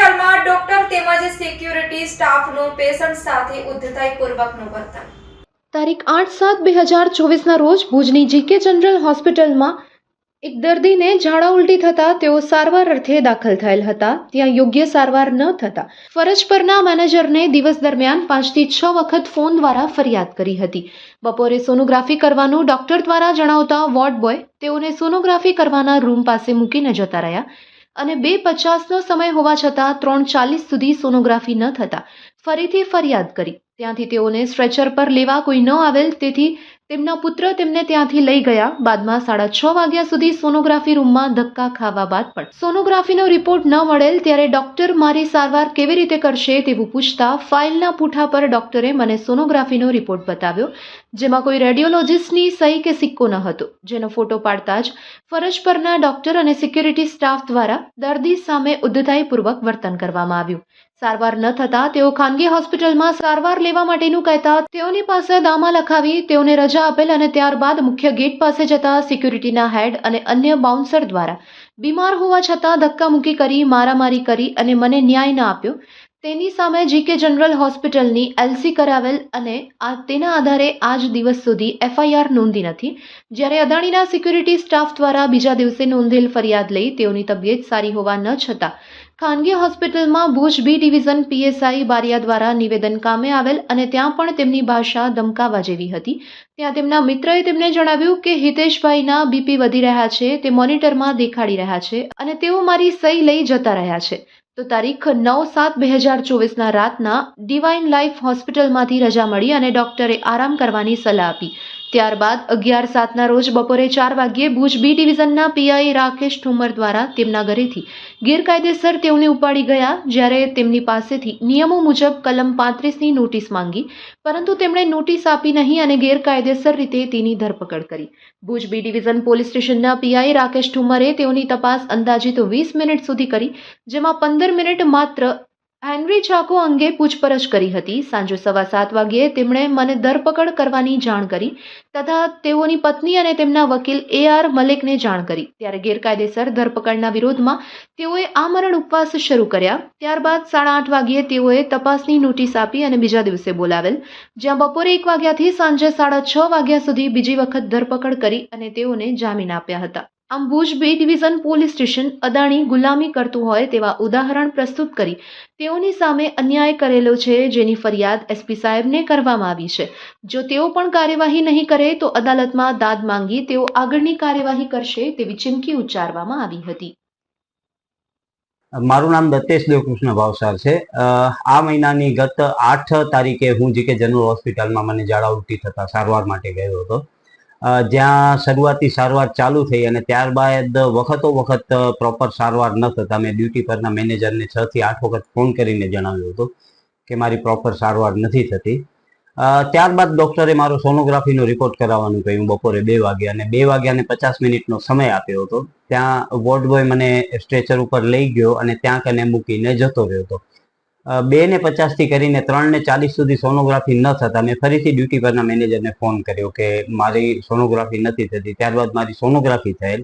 હોસ્પિટલમાં ડોક્ટર તેમજ security સ્ટાફનું patient સાથે ઉદ્ધતાઈપૂર્વકનું વર્તન. તારીખ આઠ સાત બે હજાર ચોવીસના રોજ ભુજની જીકે જનરલ હોસ્પિટલમાં એક દર્દીને ઝાડા ઉલટી થતાં તેઓ સારવાર અર્થે દાખલ થયેલ હતા. ત્યાં યોગ્ય સારવાર ન થતા ફરજ પરના મેનેજરને દિવસ દરમિયાન પાંચથી છ વખત ફોન દ્વારા ફરિયાદ કરી હતી. બપોરે સોનોગ્રાફી કરવાનું ડોક્ટર દ્વારા જણાવતા વોર્ડ બોય તેઓને સોનોગ્રાફી કરવાના રૂમ પાસે મૂકીને જતા રહ્યા. અને બે પચાસનો સમય હોવા છતાં ત્રણ ચાલીસ સુધી સોનોગ્રાફી ન થતાં. ફરીથી ફરિયાદ કરી. ત્યાંથી તેઓને સ્ટ્રેચર પર લેવા કોઈ ન આવેલ, તેથી તેમના પુત્ર તેમને ત્યાંથી લઈ ગયા. બાદમાં સાડા છ વાગ્યા સુધી સોનોગ્રાફી રૂમમાં ધક્કા ખાવા બાદ પણ. સોનોગ્રાફીનો રિપોર્ટ ન મળેલ ત્યારે ડોક્ટર મારી સારવાર કેવી રીતે કરશે તેવું પૂછતા ફાઇલના પૂઠા પર ડોક્ટરે મને સોનોગ્રાફીનો રિપોર્ટ બતાવ્યો, જેમાં કોઈ રેડિયોલોજિસ્ટની સહી કે સિક્કો ન હતો. જેનો ફોટો પાડતા જ ફરજ પરના ડોક્ટર અને સિક્યુરિટી સ્ટાફ દ્વારા દર્દી સામે ઉદ્ધતાઈપૂર્વક વર્તન કરવામાં આવ્યું. સારવાર ન થતાં તેઓ ખાનગી હોસ્પિટલમાં સારવાર લેવા માટેનું કહેતા તેઓની પાસે દામા લખાવી તેઓને રજા આપેલ અને ત્યારબાદ મુખ્ય ગેટ પાસે જતા સિક્યુરિટીના હેડ અને અન્ય બાઉન્સર દ્વારા બીમાર હોવા છતાં ધક્કામુક્કી કરી, મારામારી કરી અને મને ન્યાય ન આપ્યો. તેની સામે જીકે જનરલ હોસ્પિટલની એલસી કરાવેલ અને આ તેના આધારે આજ દિવસ સુધી એફઆઈઆર નોંધી નથી. જ્યારે અદાણીના સિક્યુરિટી સ્ટાફ દ્વારા બીજા દિવસે નોંધેલ ફરિયાદ લઈ તેઓની તબિયત સારી હોવા ન છતાં ખાનગી હોસ્પિટલમાં Bhuj B division PSI Baria દ્વારા નિવેદન કામે આવેલ અને ત્યાં પણ તેમની ભાષા ધમકાવા જેવી હતી. ત્યાં તેમના મિત્રએ તેમને જણાવ્યું કે હિતેશભાઈના બીપી વધી રહ્યા છે, તે મોનિટરમાં દેખાડી રહ્યા છે અને તેઓ મારી સહી લઈ જતા રહ્યા છે. તો તારીખ નવ સાત બે હજાર ચોવીસના રાતના ડિવાઇન લાઈફ હોસ્પિટલમાંથી રજા મળી અને ડોક્ટરે આરામ કરવાની સલાહ આપી. ત્યારબાદ અગિયાર સાતના રોજ બપોરે ચાર વાગ્યે ભુજ બી ડિવિઝનના પીઆઈ રાકેશ ઠુમર દ્વારા તેમના ઘરેથી ગેરકાયદેસર તેઓને ઉપાડી ગયા, જ્યારે તેમની પાસેથી નિયમો મુજબ કલમ પાંત્રીસની નોટિસ માંગી, પરંતુ તેમણે નોટિસ આપી નહીં અને ગેરકાયદેસર રીતે તેની ધરપકડ કરી. ભુજ બી ડિવિઝન પોલીસ સ્ટેશનના પીઆઈ રાકેશ ઠુમરે તેઓની તપાસ અંદાજિત વીસ મિનિટ સુધી કરી, જેમાં પંદર મિનિટ માત્ર હેનરી ચાકો અંગે પૂછપરછ કરી હતી. સાંજે સવા સાત વાગ્યે તેમણે મને ધરપકડ કરવાની જાણ કરી તથા તેઓની પત્ની અને તેમના વકીલ એ આર મલેકને જાણ કરી. ત્યારે ગેરકાયદેસર ધરપકડના વિરોધમાં તેઓએ આમરણ ઉપવાસ શરૂ કર્યા. ત્યારબાદ સાડા આઠ વાગ્યે તેઓએ તપાસની નોટિસ આપી અને બીજા દિવસે બોલાવેલ. જ્યાં બપોરે એક વાગ્યાથી સાંજે સાડા છ વાગ્યા સુધી બીજી વખત ધરપકડ કરી અને તેઓને જામીન આપ્યા હતા. આમ ભુજ બે ડિવિઝન પોલીસ સ્ટેશન અદાણી ગુલામી કરતું હોય તેવા ઉદાહરણ પ્રસ્તુત કરી તેઓની સામે અન્યાય કરેલો છે જેની ફરિયાદ એસપી સાહેબને કરવામાં આવી છે. જો તેઓ પણ કાર્યવાહી નહીં કરે તો અદાલતમાં દાદ માંગી તેઓ આગળની કાર્યવાહી કરશે તેવી ચીમકી ઉચ્ચારવામાં આવી હતી. મારું નામ દત્તેશ દેવકૃષ્ણ ભાવસાર છે. આ મહિનાની ગત આઠ તારીખે હું જે કે જનરલ હોસ્પિટલમાં મને ઝાડા ઉલટી થતા સારવાર માટે ગયો હતો. જ્યાં શરૂઆતી સારવાર ચાલુ થઈ અને ત્યારબાદ વખતો વખત પ્રોપર સારવાર ન થતા મેં ડ્યુટી પરના મેનેજરને છ થી આઠ વખત ફોન કરીને જણાવ્યું હતું કે મારી પ્રોપર સારવાર નથી થતી. ત્યારબાદ ડોક્ટરે મારો સોનોગ્રાફીનો રિપોર્ટ કરાવવાનું કહ્યું બપોરે બે વાગે અને બે વાગ્યાને પચાસ મિનિટનો સમય આપ્યો હતો. ત્યાં વોર્ડ બોય મને સ્ટ્રેચર ઉપર લઈ ગયો અને ત્યાં કને મૂકીને જતો રહ્યો હતો. બે ને પચાસથી કરીને ત્રણ ને ચાલીસ સુધી સોનોગ્રાફી ન થતા મેં ફરીથી ડ્યુટી પરના મેનેજરને ફોન કર્યો કે મારી સોનોગ્રાફી નથી થતી, ત્યારબાદ મારી સોનોગ્રાફી થયેલ.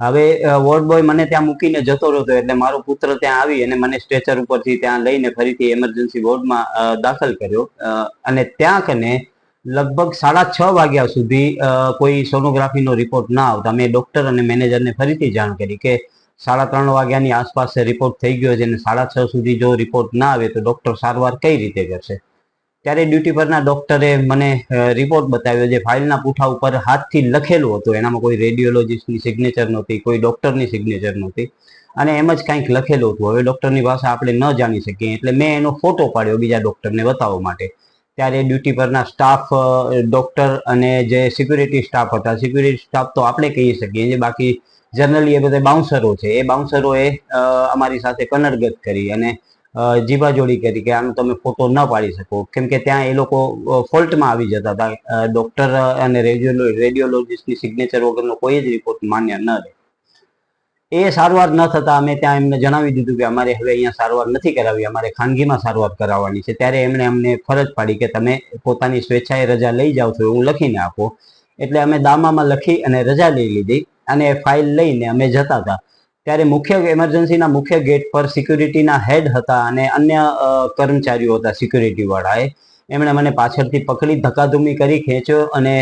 હવે વોર્ડ બોય મને ત્યાં મૂકીને જતો રહ્યો એટલે મારો પુત્ર ત્યાં આવી અને મને સ્ટ્રેચર ઉપરથી ત્યાં લઈને ફરીથી એમરજન્સી વોર્ડમાં દાખલ કર્યો. અને ત્યાં કને લગભગ સાડા છ વાગ્યા સુધી કોઈ સોનોગ્રાફીનો રિપોર્ટ ના આવતા. મેં ડોક્ટર અને મેનેજરને ફરીથી જાણ કરી કે સાડા ત્રણ વાગ્યાની આસપાસ રિપોર્ટ થઈ ગયો છે અને સાડા છ સુધી જો રિપોર્ટ ના આવે તો ડૉક્ટર સારવાર કઈ રીતે કરશે? ત્યારે ડ્યુટી પરના ડોક્ટરે મને રિપોર્ટ બતાવ્યો જે ફાઇલના પૂઠા ઉપર હાથથી લખેલું હતું. એનામાં કોઈ રેડિયોલોજિસ્ટની સિગ્નેચર નહોતી, કોઈ ડૉક્ટરની સિગ્નેચર નહોતી. અને એમ જ કંઈક લખેલું હતું. હવે ડૉક્ટરની ભાષા આપણે ન જાણી શકીએ એટલે મેં એનો ફોટો પાડ્યો બીજા ડૉક્ટરને બતાવવા માટે. ત્યારે ડ્યુટી પરના સ્ટાફ ડૉક્ટર અને જે સિક્યુરિટી સ્ટાફ હતા સિક્યુરિટી સ્ટાફ તો આપણે કહી શકીએ જે બાકી જનરલી એ બધા બાઉન્સરો છે. એ બાઉન્સરોએ અમારી સાથે કનડગત કરી અને જીવાજોડી કરી કે આનો તમે ફોટો ન પાડી શકો. કેમ કે ત્યાં એ લોકો ફોલ્ટમાં આવી જતા હતા. ડોક્ટર અને રેડિયો રેડિયોલોજિસ્ટની સિગ્નેચર વગરનો કોઈ જ રિપોર્ટ માન્ય ન રહે. એ સારવાર ન થતા અમે ત્યાં એમને જણાવી દીધું કે અમારે હવે અહીંયા સારવાર નથી કરાવી. અમારે ખાનગીમાં સારવાર કરાવવાની છે. ત્યારે એમણે અમને ફરજ પાડી કે તમે પોતાની સ્વેચ્છાએ રજા લઈ જાઓ છો એવું લખીને આપો. એટલે અમે દામામાં લખી અને રજા લઈ લીધી. અને ફાઇલ લઈને અમે જતા હતા. ત્યારે મુખ્ય એમરજન્સીના મુખ્ય ગેટ પર સિક્યુરિટીના હેડ હતા અને અન્ય કર્મચારીઓ હતા સિક્યુરિટીવાળાએ એમણે મને પાછળથી પકડી ધક્કાધુમી કરી, ખેંચ્યો અને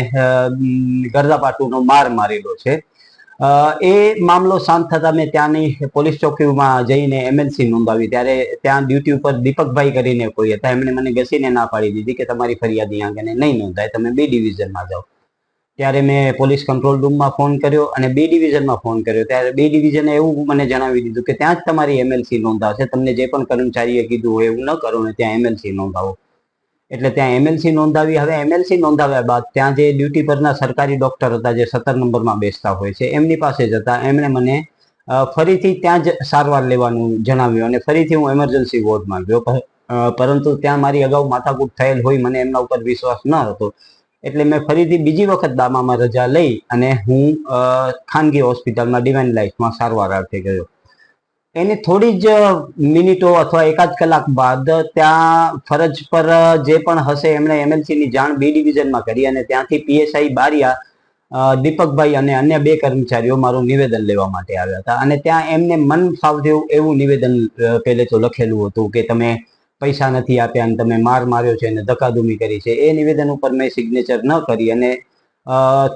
ગરદાપાટુનો માર મારેલો છે. એ મામલો શાંત થતા મેં ત્યાંની પોલીસ ચોકીમાં જઈને એમએલસી નોંધાવી. ત્યારે ત્યાં ડ્યુટી ઉપર દીપકભાઈ કરીને કોઈ હતા. એમણે મને ઘસીને ના પાડી દીધી કે તમારી ફરિયાદ અહીંયા આગળ નહીં નોંધાય. તમે બી ડિવિઝનમાં જાઓ. ત્યારે મેં પોલીસ કંટ્રોલ રૂમમાં ફોન કર્યો અને બી ડિવિઝનમાં ફોન કર્યો. ત્યારે બી ડિવિઝને એવું મને જણાવી દીધું કે ત્યાં જ તમારી એમએલસી નોંધાવશે. તમને જે પણ કર્મચારીએ કીધું હોય એવું ન કરો ને ત્યાં એમએલસી નોંધાવો. એટલે ત્યાં એમએલસી નોંધાવી. હવે એમએલસી નોંધાવ્યા બાદ ત્યાં જે ડ્યુટી પરના સરકારી ડોક્ટર હતા જે સત્તર નંબરમાં બેસતા હોય છે, એમની પાસે જતા એમણે મને ફરીથી ત્યાં જ સારવાર લેવાનું જણાવ્યું અને ફરીથી હું એમરજન્સી વોર્ડમાં ગયો. પરંતુ ત્યાં મારી અગાઉ માથાકૂટ થયેલ હોય, મને એમના ઉપર વિશ્વાસ ન હતો. એટલે મેં ફરીથી બીજી વખત દામામાં રજા લઈ અને હું ખાનગી હોસ્પિટલમાં ડિવાઇન લાઈફમાં સારવાર અર્થે ગયો. એની થોડી જ મિનિટો અથવા એકાદ કલાક બાદ ત્યાં ફરજ પર જે પણ હશે એમણે એમએલસીની જાણ બી ડિવિઝનમાં કરી અને ત્યાંથી પીએસઆઈ બારિયા દીપકભાઈ અને અન્ય બે કર્મચારીઓ મારું નિવેદન લેવા માટે આવ્યા હતા. અને ત્યાં એમને મન ફાવતું એવું નિવેદન પહેલે તો લખેલું હતું કે તમે પૈસા નથી આપ્યા અને તમે માર માર્યો છે અને ધકાધુમી કરી છે, એ નિવેદન ઉપર મેં સિગ્નેચર ન કરી અને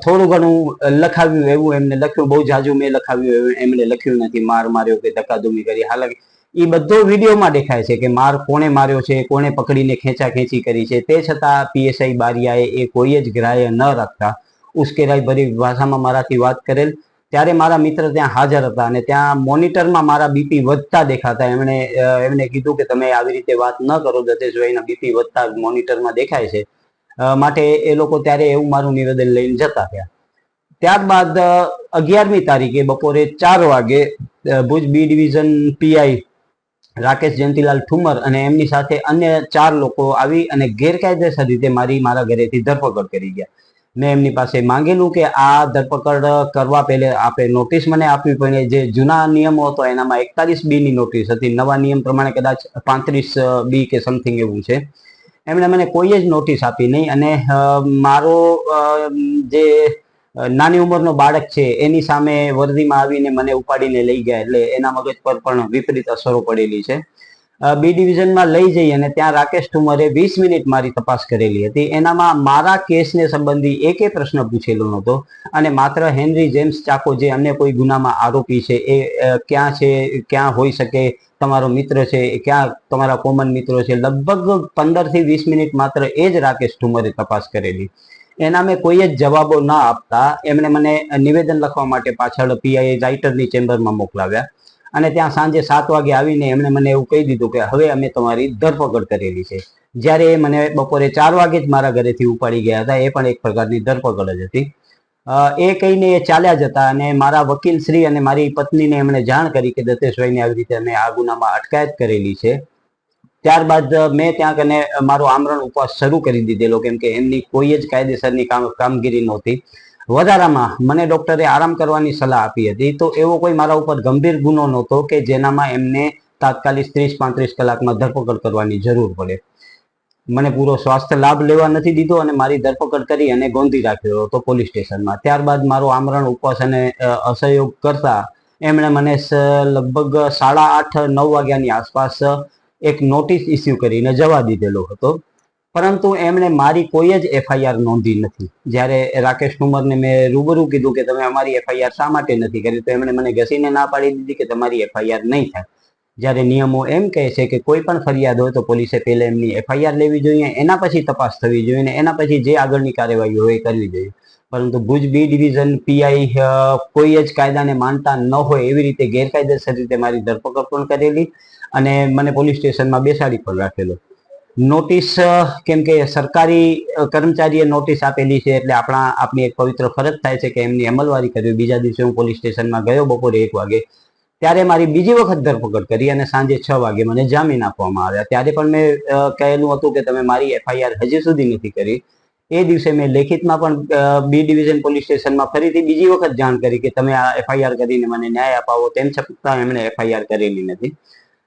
થોડું ઘણું લખાવ્યું એવું, એમને લખ્યું, બહુ જાજુ મેં લખાવ્યું એવું, એમણે લખ્યું નથી, માર માર્યો કે ધકાધુમી કરી. હાલાકી એ બધો વિડીયોમાં દેખાય છે કે માર કોણે માર્યો છે, કોણે પકડીને ખેંચા ખેંચી કરી છે, તે છતાં પીએસઆઈ બારિયાએ એ કોઈ જ ગ્રાહ્ય ન રાખતા. ઉશ્કેરાઈ ભરી ભાષામાં મારાથી વાત કરેલ ત્યારે મારા મિત્ર ત્યાં હાજર હતા અને ત્યાં મોનિટરમાં મારા બીપી વધતા દેખાતા. એમણે એમને કીધું કે તમે આવી રીતે વાત ન કરો દતેશભાઈના બીપી વધતા મોનિટરમાં દેખાય છે. માટે એ લોકો ત્યારે એવું મારું નિવેદન લઈને જતા થયા ત્યારબાદ અગિયારમી તારીખે બપોરે ચાર વાગે Bhuj B division PI Rakesh Jayantilal Thumar અને એમની સાથે અન્ય ચાર લોકો આવી અને ગેરકાયદેસર રીતે મારી, મારા ઘરેથી ધરપકડ કરી ગયા. મેં એમની પાસે માંગેલું કે આ ધરપકડ કરવા પહેલે આપે નોટિસ મને આપવી પડે જે જૂના નિયમો હતો, એનામાં એકતાલીસ બીની નોટિસ હતી. નવા નિયમ પ્રમાણે કદાચ પાંત્રીસ બી કે સમથિંગ એવું છે. એમણે મને કોઈ જ નોટિસ આપી નહીં અને મારો જે નાની ઉંમરનો બાળક છે, એની સામે વર્દીમાં આવીને મને ઉપાડીને લઈ ગયા એટલે એના મગજ પર પણ વિપરીત અસરો પડેલી છે. બી ડિવિઝનમાં લઈ જઈ અને ત્યાં રાકેશ ઠુમરે વીસ મિનિટ મારી તપાસ કરેલી હતી. એનામાં મારા કેસને સંબંધી એકે પ્રશ્ન પૂછેલો નહોતો અને માત્ર હેનરી જેમ્સ ચાકો જે અન્ય કોઈ ગુનામાં આરોપી છે એ ક્યાં છે, ક્યાં હોઈ શકે, તમારો મિત્ર છે ક્યાં તમારા કોમન મિત્રો છે, લગભગ પંદરથી વીસ મિનિટ માત્ર એ જ રાકેશ ઠુમરે તપાસ કરેલી. એના મેં કોઈ જ જવાબો ન આપતા. એમણે મને નિવેદન લખવા માટે પાછળ પીઆઈએ રાઇટરની ચેમ્બરમાં મોકલાવ્યા. અને ત્યાં સાંજે સાત વાગે આવીને એમણે મને એવું કહી દીધું કે હવે અમે તમારી ધરપકડ કરેલી છે. જ્યારે એ મને બપોરે ચાર વાગે જ મારા ઘરેથી ઉપાડી ગયા હતા, એ પણ એક પ્રકારની ધરપકડ જ હતી. એ કહીને એ ચાલ્યા જતા અને મારા વકીલ શ્રી અને મારી પત્નીને એમણે જાણ કરી કે દત્તેશભાઈને આવી રીતે અમે આ ગુનામાં અટકાયત કરેલી છે. ત્યારબાદ મેં ત્યાં કને મારો આમરણ ઉપવાસ શરૂ કરી દીધેલો, કેમ કે એમની કોઈ જ કાયદેસરની કામગીરી નહોતી. વધારામાં મને ડોક્ટરે આરામ કરવાની સલાહ આપી હતી. તો એવો કોઈ મારા ઉપર ગંભીર ગુનો નહોતો કે જેનામાં એમને તાત્કાલિક ત્રીસ પાંત્રીસ કલાકમાં ધરપકડ કરવાની જરૂર પડે. મને પૂરો સ્વાસ્થ્ય લાભ લેવા નથી દીધો અને મારી ધરપકડ કરી અને ગોંધી રાખ્યો હતો પોલીસ સ્ટેશનમાં. ત્યારબાદ મારો આમરણ ઉપવાસ અને અસહયોગ કરતા એમણે મને લગભગ સાડા આઠ, નવ વાગ્યાની આસપાસ એક નોટિસ ઇસ્યુ કરીને જવા દીધેલો હતો. પરંતુ એમણે મારી કોઈ જ એફઆઈઆર નોંધી નથી. જ્યારે રાકેશ ઠુમરને મેં રૂબરૂ કીધું કે તમે અમારી એફઆઈઆર શા માટે નથી કરી, તો એમણે મને ઘસીને ના પાડી દીધી કે તમારી એફઆઈઆર નહીં થાય. જ્યારે નિયમો એમ કહે છે કે કોઈ પણ ફરિયાદ હોય તો પોલીસે પહેલા એમની એફઆઈઆર લેવી જોઈએ, એના પછી તપાસ થવી જોઈએ અને એના પછી જે આગળની કાર્યવાહી હોય એ કરવી જોઈએ. પરંતુ ભુજ બી ડિવિઝન પીઆઈ કોઈ જ કાયદાને માનતા ન હોય એવી રીતે ગેરકાયદેસર રીતે મારી ધરપકડ પણ કરેલી અને મને પોલીસ સ્ટેશનમાં બેસાડી પણ રાખેલો. નોટિસ કેમ કે સરકારી કર્મચારીએ નોટિસ આપેલી છે એટલે આપણા આપણી એક પવિત્ર ફરજ થાય છે કે એમની અમલવારી કરવી. બીજા દિવસે હું પોલીસ સ્ટેશનમાં ગયો બપોરે એક વાગે. ત્યારે મારી બીજી વખત ધરપકડ કરી અને સાંજે છ વાગે મને જામીન આપવામાં આવ્યા. ત્યારે પણ મેં કહેલું હતું કે તમે મારી એફઆઈઆર હજી સુધી નથી કરી. એ દિવસે મેં લેખિતમાં પણ બી ડિવિઝન પોલીસ સ્ટેશનમાં ફરીથી બીજી વખત જાણ કરી કે તમે આ એફઆઈઆર કરીને મને ન્યાય અપાવો. તેમ છતાં એમણે એફઆઈઆર કરેલી નથી.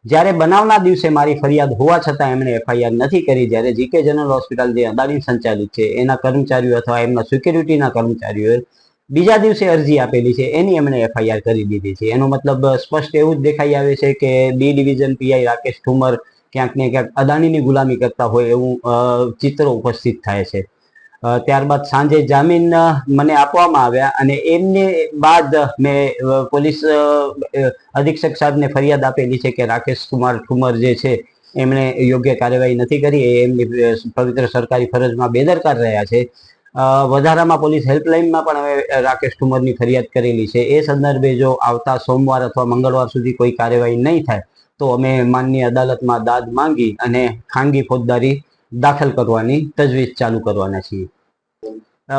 જ્યારે બનાવના દિવસે મારી ફરિયાદ હોવા છતાં એમણે એફઆઈઆર નથી કરી, જ્યારે જીકે જનરલ હોસ્પિટલ જે અદાણી સંચાલિત છે, એના કર્મચારીઓ અથવા એમના સિક્યુરિટીના કર્મચારીઓએ બીજા દિવસે અરજી આપેલી છે, એની એમણે એફઆઈઆર કરી દીધી છે. એનો મતલબ સ્પષ્ટ એવું જ દેખાઈ આવે છે કે B division PI Rakesh Thumar ક્યાંક ને ક્યાંક અદાણીની ગુલામી કરતા હોય એવું ચિત્ર ઉપસ્થિત થાય છે. ત્યારબાદ સાંજે જામીન મને આપવામાં આવ્યા અને એમને બાદ મેં પોલીસ અધિક્ષક સાહેબને ફરિયાદ આપેલી છે કે રાકેશ કુમાર ઠુમર જે છે, એમણે યોગ્ય કાર્યવાહી નથી કરી. એ એમની પવિત્ર સરકારી ફરજમાં બેદરકાર રહ્યા છે. વધારામાં પોલીસ હેલ્પલાઇનમાં પણ હવે રાકેશ ઠુમરની ફરિયાદ કરેલી છે. એ સંદર્ભે જો આવતા સોમવાર અથવા મંગળવાર સુધી કોઈ કાર્યવાહી નહીં થાય, તો અમે માનની અદાલતમાં દાદ માંગી અને ખાનગી ફોજદારી દાખલ કરવાની, તજવીજ ચાલુ કરવાના છીએ.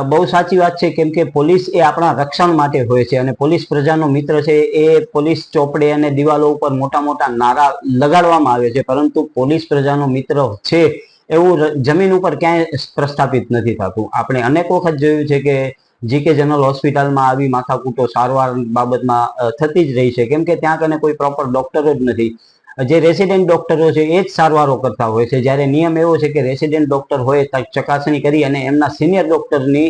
બહુ સાચી વાત છે કેમ કે પોલીસ એ આપણા રક્ષણ માટે હોય છે અને પોલીસ પ્રજાનો મિત્ર છે એ પોલીસ ચોપડે અને દિવાલો ઉપર મોટા મોટા નારા લગાડવામાં આવે છે, પરંતુ પોલીસ પ્રજાનો મિત્ર છે એવું જમીન ઉપર ક્યાંય પ્રસ્થાપિત નથી થતું. આપણે અનેક વખત જોયું છે કે જીકે જનરલ હોસ્પિટલમાં આવી માથાકૂટો સારવાર બાબતમાં થતી જ રહી છે. કેમ કે ત્યાં કને કોઈ પ્રોપર ડોક્ટરો જ નથી. જે રેસિડેન્ટ ડોક્ટરો છે, એ જ સારવારો કરતા હોય છે. જ્યારે નિયમ એવો છે કે રેસિડેન્ટ ડોક્ટર હોય ચકાસણી કરી અને એમના સિનિયર ડોક્ટરની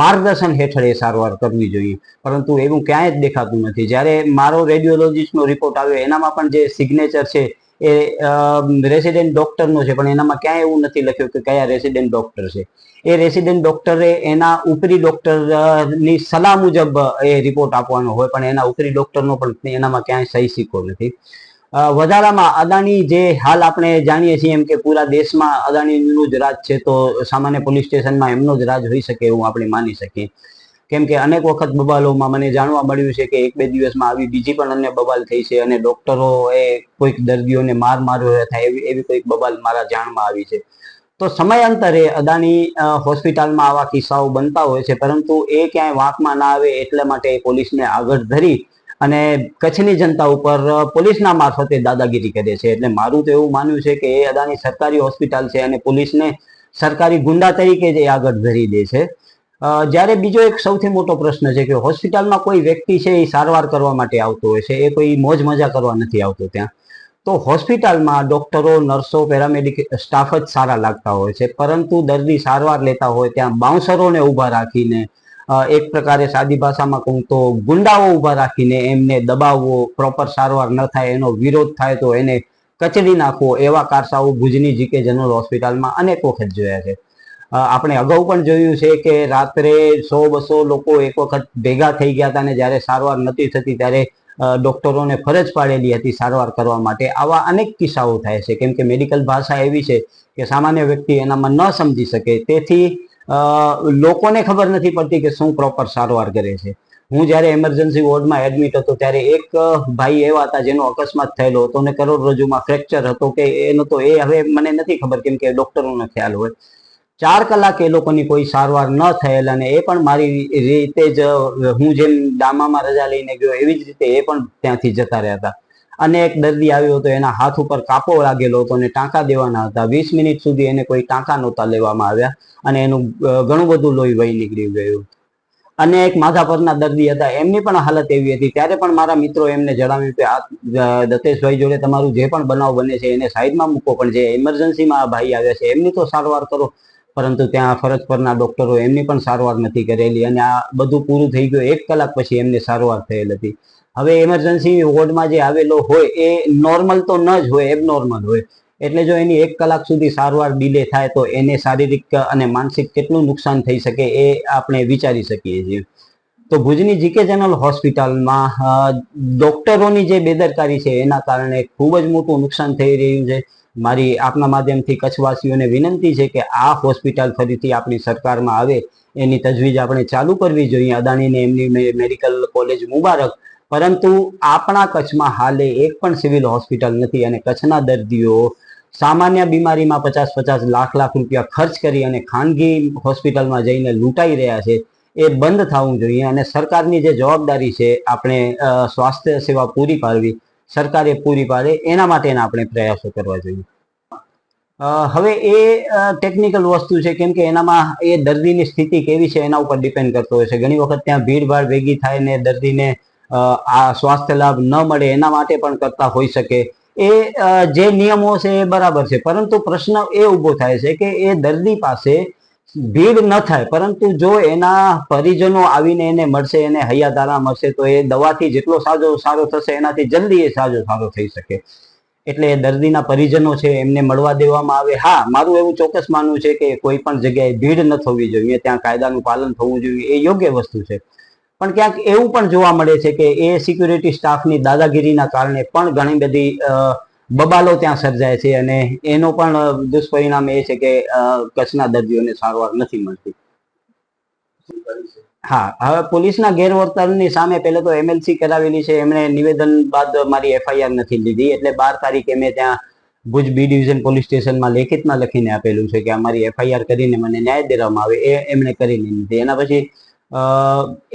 માર્ગદર્શન હેઠળ એ સારવાર કરવી જોઈએ. પરંતુ એવું ક્યાંય જ દેખાતું નથી. જ્યારે મારો રેડિયોલોજીસ્ટનો રિપોર્ટ આવ્યો, એનામાં પણ જે સિગ્નેચર છે, એ રેસિડેન્ટ ડોક્ટરનો છે, પણ એનામાં ક્યાંય એવું નથી લખ્યું કે કયા રેસિડેન્ટ ડોક્ટર છે. એ રેસિડેન્ટ ડોક્ટરે એના ઉપરી ડોક્ટરની સલાહ મુજબ એ રિપોર્ટ આપવાનો હોય, પણ એના ઉપરી ડોક્ટરનો પણ એનામાં ક્યાંય સહી સિક્કો નથી. વધારામાં અદાણી જે હાલ આપણે જાણીએ છીએ એમ કે પૂરા દેશમાં અદાણીનું જ રાજ છે, તો સામાન્ય પોલીસ સ્ટેશનમાં એમનો જ રાજ હોઈ શકે એવું આપણે માની શકીએ. કેમ કે અનેક વખત બબાલોમાં મને જાણવા મળ્યું છે કે એક બે દિવસમાં આવી બીજી પણ અન્ય બબાલ થઈ છે અને ડોક્ટરો એ કોઈક દર્દીઓને માર માર્યો થાય એવી એવી કોઈક બબાલ મારા જાણમાં આવી છે. તો સમયાંતરે અદાણી હોસ્પિટલમાં આવા કિસ્સાઓ બનતા હોય છે, પરંતુ એ ક્યાંય વાંકમાં ના આવે એટલા માટે પોલીસને આગળ ધરી અને કચ્છની જનતા ઉપર પોલીસના મારફતે દાદાગીરી કરે છે. એટલે મારું તો એવું માનવું છે કે એ અદાની સરકારી હોસ્પિટલ છે અને પોલીસને સરકારી ગુંડા તરીકે જ એ આગળ ધરી દે છે. જ્યારે બીજો એક સૌથી મોટો પ્રશ્ન છે કે હોસ્પિટલમાં કોઈ વ્યક્તિ છે એ સારવાર કરવા માટે આવતો હોય છે, એ કોઈ મોજ મજા કરવા નથી આવતો ત્યાં. તો હોસ્પિટલમાં ડોક્ટરો, નર્સો, પેરામેડિક સ્ટાફ જ સારા લાગતા હોય છે, પરંતુ દર્દી સારવાર લેતા હોય ત્યાં બાઉન્સરોને ઊભા રાખીને એક પ્રકારે સાદી ભાષામાં કહું તો ગુંડાઓ ઊભા રાખીને એમને દબાવવો પ્રોપર સારવાર ન થાય, એનો વિરોધ થાય તો એને કચડી નાખવો એવા કારસાઓ ભુજની જીકે જનરલ હોસ્પિટલમાં અનેક વખત જોયા છે. આપણે અગાઉ પણ જોયું છે કે રાત્રે સો બસો લોકો એક વખત ભેગા થઈ ગયા હતા અને જ્યારે સારવાર નથી થતી ત્યારે ડોક્ટરોને ફરજ પાડેલી હતી સારવાર કરવા માટે. આવા અનેક કિસ્સાઓ થાય છે. કેમ કે મેડિકલ ભાષા એવી છે કે સામાન્ય વ્યક્તિ એનામાં ન સમજી શકે. તેથી લોકોને ખબર નથી પડતી કે શું પ્રોપર સારવાર કરે છે. હું જ્યારે એમરજન્સી વોર્ડમાં એડમિટ હતો ત્યારે એક ભાઈ એવા હતા જેનો અકસ્માત થયેલો હતો અને કરોડરજ્જુમાં ફ્રેક્ચર હતો કે એનો તો એ હવે મને નથી ખબર કેમ કે ડોક્ટરોનો ખ્યાલ હોય. ચાર કલાક એ લોકોની કોઈ સારવાર ન થયેલ અને એ પણ મારી રીતે જ હું જેમ ડામામાં રજા લઈને ગયો એવી જ રીતે એ પણ ત્યાંથી જતા રહ્યા હતા. અને એક દર્દી આવ્યો હતો, એના હાથ ઉપર કાપો લાગેલો હતો અને ટાંકા દેવાના હતા. વીસ મિનિટ સુધી એને કોઈ ટાંકા નહોતા લેવામાં આવ્યા અને એનું ઘણું બધું લોહી વહી નીકળી ગયું. અને એક માધાપરના દર્દી હતા. એમની પણ હાલત એવી હતી. ત્યારે પણ મારા મિત્રો એમને જણાવ્યું કે, આ દત્તેશભાઈ જોડે તમારું જે પણ બનાવ બને છે, એને સાઈડમાં મૂકો, પણ જે ઇમરજન્સીમાં ભાઈ આવ્યા છે, એમની તો સારવાર કરો. પરંતુ ત્યાં ફરજ પરના ડોક્ટરો એમની પણ સારવાર નથી કરેલી અને આ બધું પૂરું થઈ ગયું. એક કલાક પછી એમને સારવાર થયેલ હતી. હવે ઇમરજન્સી વોર્ડમાં જે આવેલો હોય એ નોર્મલ તો ન જ હોય એબનોર્મલ હોય. એટલે જો એની એક કલાક સુધી સારવાર ડીલે થાય તો એને શારીરિક અને માનસિક કેટલું નુકસાન થઈ શકે એ આપણે વિચારી શકીએ છીએ. તો ભુજની જીકે જનરલ હોસ્પિટલમાં ડોક્ટરોની જે બેદરકારી છે એના કારણે ખૂબ જ મોટું નુકસાન થઈ રહ્યું છે. મારી આપના માધ્યમથી કચ્છવાસીઓને વિનંતી છે કે આ હોસ્પિટલ ફરીથી આપણી સરકારમાં આવે. એની તજવીજ આપણે ચાલુ કરવી જોઈએ. અદાણીને એમની મેડિકલ કોલેજ મુબારક. પરંતુ આપણા કચ્છમાં હાલે એક પણ સિવિલ હોસ્પિટલ નથી અને કચ્છના દર્દીઓ સામાન્ય બીમારીમાં પચાસ પચાસ લાખ લાખ રૂપિયા ખર્ચ કરી અને ખાનગી હોસ્પિટલમાં જઈને લૂંટાઈ રહ્યા છે, એ બંધ થવું જોઈએ અને સરકારની જે જવાબદારી છે આપણે સ્વાસ્થ્ય સેવા પૂરી પાડવી, સરકારે પૂરી પાડે, એના માટેના આપણે પ્રયાસો કરવા જોઈએ. હવે એ ટેકનિકલ વસ્તુ છે, કેમ કે એનામાં એ દર્દીની સ્થિતિ કેવી છે એના ઉપર ડિપેન્ડ કરતો હોય છે. ઘણી વખત ત્યાં ભીડભાડ ભેગી થાય ને દર્દીને આ સ્વાસ્થ્ય લાભ ન મળે એના માટે પણ કરતા હોઈ શકે. એ જે નિયમો છે એ બરાબર છે. પરંતુ પ્રશ્ન એ ઊભો થાય છે કે એ દર્દી પાસે ભીડ ન થાય, પરંતુ જો એના પરિજનો આવીને એને મળશે, એને હૈયાધારા મળશે, તો એ દવાથી જેટલો સાજો સારો થશે, એનાથી જલ્દી એ સાજો સારો થઈ શકે. એટલે એ દર્દીના પરિજનો છે, એમને મળવા દેવામાં આવે. હા, મારું એવું ચોક્કસ માનવું છે કે કોઈ પણ જગ્યાએ ભીડ ન થવી જોઈએ. ત્યાં કાયદાનું પાલન થવું જોઈએ. એ યોગ્ય વસ્તુ છે. પણ ક્યાંક એવું પણ જોવા મળે છે કે એ સિક્યુરિટી સ્ટાફની દાદાગીરીના કારણે પણ ઘણી બધી બબાલો ત્યાં સર્જાય છે અને એનો પણ દુષ્પરિણામ એ છે કે કચ્છના દર્દીઓને સારવાર નથી મળતી. હા, હવે પોલીસના ગેરવર્તનની સામે પહેલે તો એમએલસી કરાવેલી છે. એમણે નિવેદન બાદ મારી એફઆઈઆર નથી લીધી. એટલે બાર તારીખે મેં ત્યાં ભુજ બી ડિવિઝન પોલીસ સ્ટેશનમાં લેખિતમાં લખીને આપેલું છે કે અમારી એફઆઈઆર કરીને મને ન્યાય દેવામાં આવે. એ એમણે કરીને લીધી. એના પછી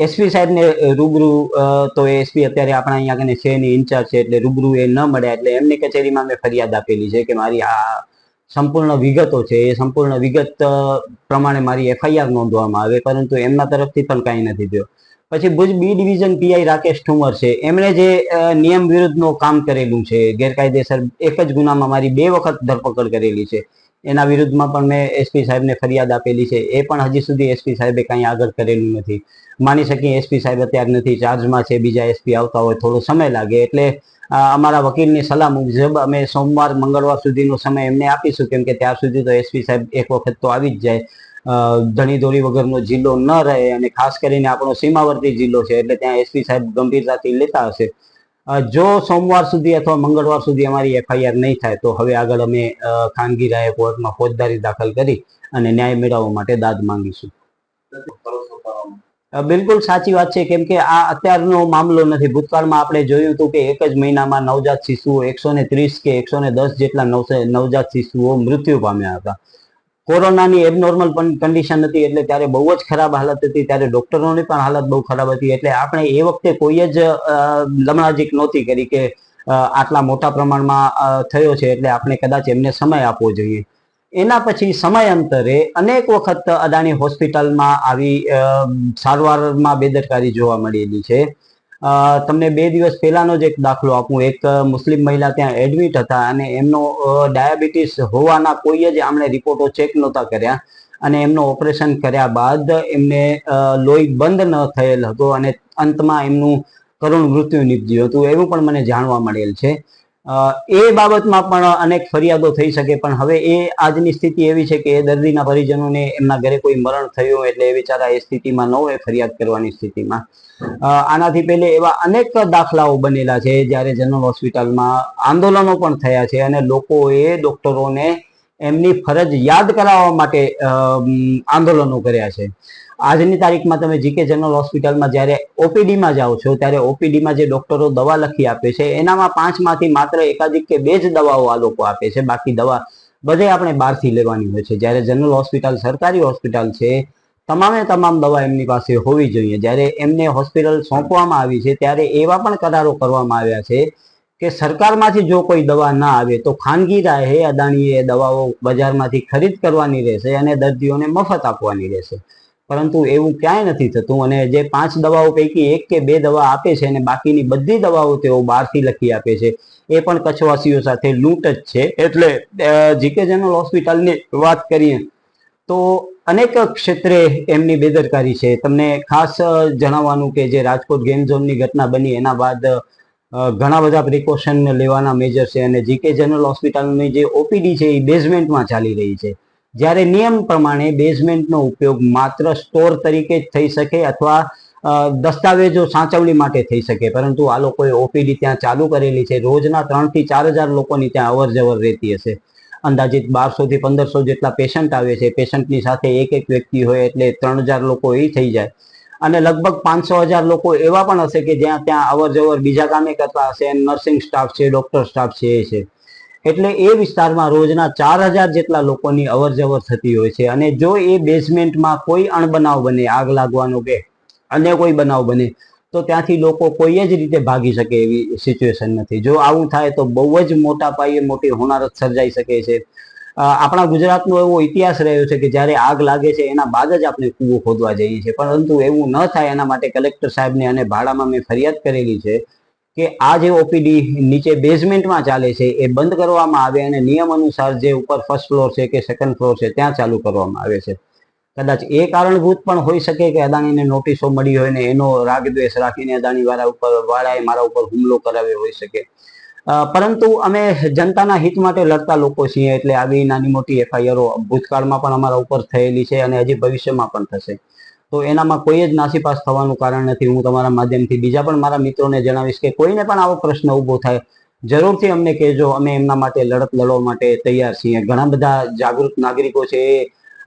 એસપી સાહેબને રૂબરૂ તો એસપી અત્યારે આપણા અહીંયા કને છે ની ઇન્ચાર્જ છે એટલે રૂબરૂ એ ન મળ્યા એટલે એમની કચેરીમાં મેં ફરિયાદ આપેલી છે કે મારી આ સંપૂર્ણ વિગતો છે, એ સંપૂર્ણ વિગત પ્રમાણે મારી એફઆઈઆર નોંધવામાં આવે, પરંતુ એમના તરફથી પણ કાંઈ નથી થયો. પછી Bhuj B division PI Rakesh Thumar છે, એમણે જે નિયમ વિરુદ્ધનું કામ કરેલું છે, ગેરકાયદેસર એક જ ગુનામાં મારી બે વખત ધરપકડ કરેલી છે. એના વિરુદ્ધમાં પણ મેં એસપી સાહેબને ફરિયાદ આપેલી છે. એ પણ હજી સુધી એસપી સાહેબે કાંઈ આગળ કરેલું નથી. માની શકીએ એસપી સાહેબ અત્યારે નથી, ચાર્જમાં છે, બીજા એસપી આવતા હોય, થોડો સમય લાગે. એટલે અમારા વકીલની સલાહ મુજબ અમે સોમવાર, મંગળવાર સુધીનો સમય એમને આપીશું, કેમ કે ત્યાર સુધી તો એસપી સાહેબ એક વખત તો આવી જ જાય. ધણી દોડી વગરનો જિલ્લો ન રહે અને ખાસ કરીને આપણો સીમાવર્તી જિલ્લો છે, એટલે ત્યાં એસપી સાહેબ ગંભીરતાથી લેતા હશે. જો સોમવાર સુધી અથવા મંગળવાર સુધી અમારી એફઆઈઆર નહીં થાય, તો હવે આગળ અમે ખાનગી રાય કોર્ટમાં ફોજદારી દાખલ કરી અને ન્યાય મેળવવા માટે દાદ માંગીશું. બિલકુલ સાચી વાત છે, કેમ કે આ અત્યારનો મામલો નથી. ભૂતકાળમાં આપણે જોયું હતું કે એક જ મહિનામાં નવજાત શિશુઓ એકસો ને ત્રીસ કે એકસો ને દસ જેટલા નવજાત શિશુઓ મૃત્યુ પામ્યા હતા. કોરોનાની એબનોર્મલ કન્ડિશન હતી એટલે ત્યારે બહુ જ ખરાબ હાલત હતી, ત્યારે ડોક્ટરોની પણ હાલત બહુ ખરાબ હતી. એટલે આપણે એ વખતે કોઈ જ લમણાજીક નહોતી કરી કે આટલા મોટા પ્રમાણમાં થયો છે. એટલે આપણે કદાચ એમને સમય આપવો જોઈએ. એના પછી સમયાંતરે અનેક વખત અદાણી હોસ્પિટલમાં આવી સારવારમાં બેદરકારી જોવા મળેલી છે. તમને બે દિવસ પહેલાનો જ એક દાખલો આપું. એક મુસ્લિમ મહિલા ત્યાં એડમિટ હતા અને એમનો ડાયાબિટીસ હોવાના કોઈ જ આમણે રિપોર્ટો ચેક નહોતા કર્યા અને એમનું ઓપરેશન કર્યા બાદ એમને લોહી બંધ ન થયેલ હતો અને અંતમાં એમનું કરુણ મૃત્યુ નીપજ્યું હતું. એવું પણ મને જાણવા મળેલ છે. એ બાબતમાં પણ અનેક ફરિયાદો થઈ શકે, પણ હવે એ આજની સ્થિતિ એવી છે કે એ દર્દીના પરિજનોને એમના ઘરે કોઈ મરણ થયું એટલે એ બિચારા એ સ્થિતિમાં ન હોય ફરિયાદ કરવાની સ્થિતિમાં. આનાથી પહેલે એવા અનેક દાખલાઓ બનેલા છે જ્યારે જનરલ હોસ્પિટલમાં આંદોલનો પણ થયા છે અને લોકોએ ડોક્ટરોને એમની ફરજ યાદ કરાવવા માટે આંદોલનો કર્યા છે. આજની તારીખમાં તમે જીકે જનરલ હોસ્પિટલમાં જ્યારે ઓપીડીમાં જાઓ છો, ત્યારે ઓપીડીમાં જે ડોક્ટરો દવા લખી આપે છે, એનામાં પાંચમાંથી માત્ર એકાધિક કે બે જ દવાઓ આ લોકો આપે છે. બાકી દવા બધે આપણે બહારથી લેવાની હોય છે. જ્યારે જનરલ હોસ્પિટલ સરકારી હોસ્પિટલ છે, તમામે તમામ દવા એમની પાસે હોવી જોઈએ. જ્યારે એમને હોસ્પિટલ સોંપવામાં આવી છે, ત્યારે એવા પણ કરારો કરવામાં આવ્યા છે કે સરકારમાંથી જો કોઈ દવા ના આવે, તો ખાનગી રાહે અદાણીએ દવાઓ બજારમાંથી ખરીદ કરવાની રહેશે અને દર્દીઓને મફત આપવાની રહેશે. પરંતુ એવું ક્યાંય નથી થતું અને જે પાંચ દવાઓ પૈકી એક કે બે દવા આપે છે અને બાકીની બધી દવાઓ તેઓ બહારથી લખી આપે છે, એ પણ કચ્છવાસીઓ સાથે લૂંટ જ છે. એટલે જીકે જનરલ હોસ્પિટલની વાત કરીએ, તો અનેક ક્ષેત્રે એમની બેદરકારી છે. તમને ખાસ જણાવવાનું કે જે રાજકોટ ગેમ ઝોનની ઘટના બની, એના બાદ ઘણા બધા પ્રિકોશન લેવાના મેજર છે અને જીકે જનરલ હોસ્પિટલની જે ઓપીડી છે, એ બેઝમેન્ટમાં ચાલી રહી છે. જ્યારે નિયમ પ્રમાણે બેઝમેન્ટનો ઉપયોગ માત્ર સ્ટોર તરીકે જ થઈ શકે અથવા દસ્તાવેજો સાચવણી માટે થઈ શકે. પરંતુ આ લોકોએ ઓપીડી ત્યાં ચાલુ કરેલી છે. રોજના ત્રણથી ચાર હજાર લોકોની ત્યાં અવર જવર રહેતી હશે. અંદાજિત બારસોથી પંદરસો જેટલા પેશન્ટ આવે છે. પેશન્ટની સાથે એક એક વ્યક્તિ હોય એટલે ત્રણ હજાર લોકો એ થઈ જાય. અને લગભગ પાંચસો હજાર લોકો એવા પણ હશે કે જ્યાં ત્યાં અવર જવર બીજા કામે કરતા હશે. નર્સિંગ સ્ટાફ છે ડોક્ટર સ્ટાફ છે એ છે. એટલે એ વિસ્તારમાં રોજના ચાર હજાર જેટલા લોકોની અવર જવર થતી હોય છે અને જો એ બેઝમેન્ટમાં કોઈ અણબનાવ બને, આગ લાગવાનો કે અન્ય કોઈ બનાવ બને, તો ત્યાંથી લોકો કોઈ જ રીતે ભાગી શકે એવી સિચ્યુએશન નથી. જો આવું થાય તો બહુ જ મોટા પાયે મોટી હોનારત સર્જાઈ શકે છે. આપણા ગુજરાતનો એવો ઇતિહાસ રહ્યો છે કે જ્યારે આગ લાગે છે એના બાદ જ આપણે કૂવો ખોદવા જઈએ છીએ. પરંતુ એવું ન થાય, એના માટે કલેક્ટર સાહેબને અને ભાડામાં મેં ફરિયાદ કરેલી છે કે આ જે ઓપીડી નીચે બેઝમેન્ટમાં ચાલે છે, એ બંધ કરવામાં આવે અને નિયમ અનુસાર જે ઉપર ફર્સ્ટ ફ્લોર છે કે સેકન્ડ ફ્લોર છે, ત્યાં ચાલુ કરવામાં આવે છે. કદાચ એ કારણભૂત પણ હોઈ શકે કે અદાણીને નોટિસો મળી હોય ને એનો રાગ દ્વેષ રાખીને અદાણી વાળા ઉપર, વાળાએ મારા ઉપર હુમલો કરાવ્યો હોઈ શકે. પરંતુ અમે જનતાના હિત માટે લડતા લોકો છીએ એટલે આવી નાની મોટી એફઆઈઆરો ભૂતકાળમાં પણ અમારા ઉપર થયેલી છે અને હજી ભવિષ્યમાં પણ થશે. તો એનામાં કોઈ જ નાસીપાસ થવાનું કારણ નથી. હું તમારા માધ્યમથી બીજા પણ મારા મિત્રોને જણાવીશ કે કોઈને પણ આવો પ્રશ્ન ઊભો થાય, જરૂરથી અમને કહેજો. અમે એમના માટે લડત લડવા માટે તૈયાર છીએ. ઘણા બધા જાગૃત નાગરિકો છે એ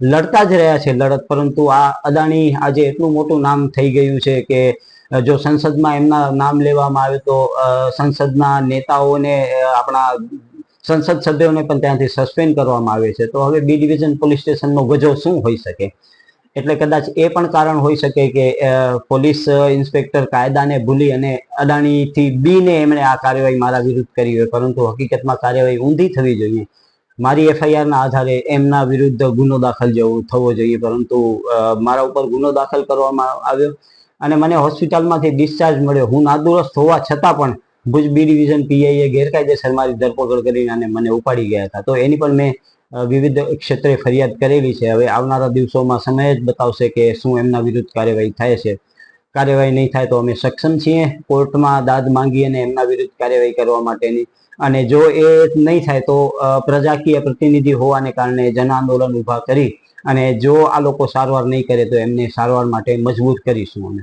લડતા જ રહ્યા છે લડત. પરંતુ આ અદાણી આજે એટલું મોટું નામ થઈ ગયું છે કે, જો સંસદમાં એમના નામ લેવામાં આવે તો સંસદના નેતાઓને આપણા સંસદ સભ્યોને પણ ત્યાંથી સસ્પેન્ડ કરવામાં આવે છે. તો હવે બી ડિવિઝન પોલીસ સ્ટેશનનો ગજો શું હોઈ શકે? એટલે કદાચ એ પણ કારણ હોઈ શકે કે પોલીસ ઇન્સ્પેક્ટર કાયદાને ભૂલી અને અદાણીથી બીને એમણે આ કાર્યવાહી મારા વિરુદ્ધ કરી હોય. પરંતુ હકીકતમાં કાર્યવાહી ઊંધી થવી જોઈએ. મારી એફઆઈઆરના આધારે એમના વિરુદ્ધ ગુનો દાખલ જવો, થવો જોઈએ. પરંતુ મારા ઉપર ગુનો દાખલ કરવામાં આવ્યો અને મને હોસ્પિટલમાંથી ડિસ્ચાર્જ મળ્યો. હું નાદુરસ્ત હોવા છતાં પણ ભુજ બી ડિવિઝન પીઆઈએ ગેરકાયદેસર મારી ધરપકડ કરીને અને મને ઉપાડી ગયા હતા. તો એની પણ મેં વિવિધ ક્ષેત્રે ફરિયાદ કરેલી છે. હવે આવનારા દિવસોમાં સમય જ બતાવશે કે શું એમના વિરુદ્ધ કાર્યવાહી થાય છે. કાર્યવાહી નહીં થાય તો અમે સક્ષમ છીએ. કોર્ટમાં દાદ માંગી અને એમના વિરુદ્ધ કાર્યવાહી કરવા માટેની. અને જો એ નહીં થાય તો પ્રજાકીય પ્રતિનિધિ હોવાને કારણે જન આંદોલન ઊભા કરી અને જો આ લોકો સારવાર નહીં કરે તો એમને સારવાર માટે મજબૂત કરીશું અમે.